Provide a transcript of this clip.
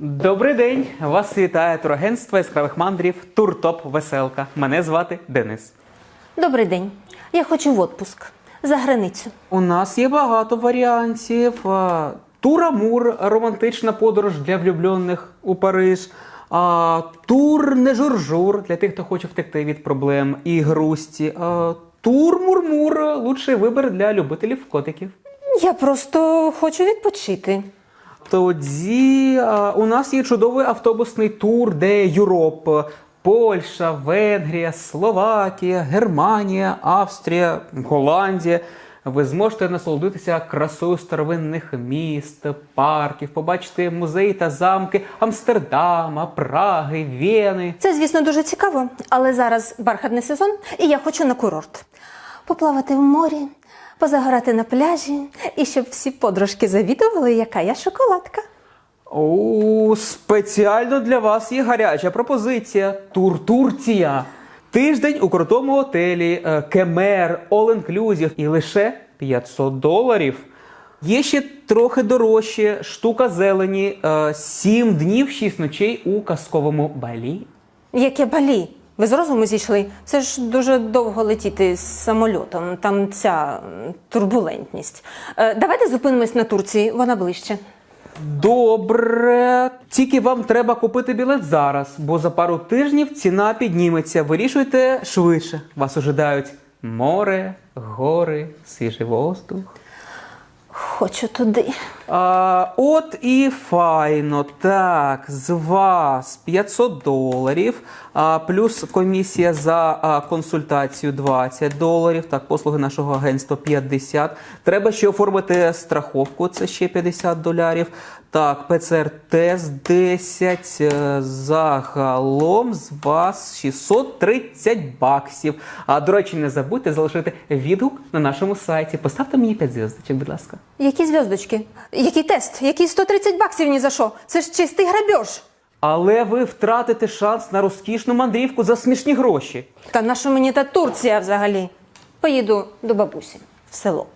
Добрий день! Вас вітає турагентство яскравих мандрів Туртоп Веселка. Мене звати Денис. Добрий день. Я хочу в отпуск за границю. У нас є багато варіантів. А, Тур Амур романтична подорож для влюблених у Париж. А, тур не журжур для тих, хто хоче втекти від проблем і грусті. А, тур Мурмур лучший вибір для любителів котиків. Я просто хочу відпочити. Тоді а, у нас є чудовий автобусний тур, де Юроп, Польща, Венгрія, Словакія, Германія, Австрія, Голландія. Ви зможете насолодитися красою старовинних міст, парків, побачити музеї та замки Амстердама, Праги, Вени. Це, звісно, дуже цікаво, але зараз бархатний сезон, і я хочу на курорт. Поплавати в морі, позагорати на пляжі, і щоб всі подружки завідували, яка я шоколадка. О, спеціально для вас є гаряча пропозиція. Тур Турція. Тиждень у крутому готелі, е, кемер, all inclusive і лише 500 доларів. Є ще трохи дорожче штука зелені, 7 днів, 6 ночей у казковому балі. Яке балі? Ви з розуму зійшли? Це ж дуже довго летіти з самольотом, там ця турбулентність. Е, давайте зупинимось на Турції, вона ближче. Добре, тільки вам треба купити білет зараз, бо за пару тижнів ціна підніметься. Вирішуйте швидше. Вас ожидають море, гори, свіжий воздух. Хочу туди. А, от і файно. Так, з вас 500 доларів, а, плюс комісія за а, консультацію 20 доларів. Так, послуги нашого агентства 50. Треба ще оформити страховку, це ще 50 доларів. Так, ПЦР-тест 10. е, Загалом з вас 630 баксів. А до речі, не забудьте залишити відгук на нашому сайті. Поставте мені 5 зв'язочок, будь ласка. Які зв'язочки? Який тест? Які 130 баксів ні за що? Це ж чистий грабеж. Але ви втратите шанс на розкішну мандрівку за смішні гроші. Та на що мені та Турція взагалі? Поїду до бабусі в село.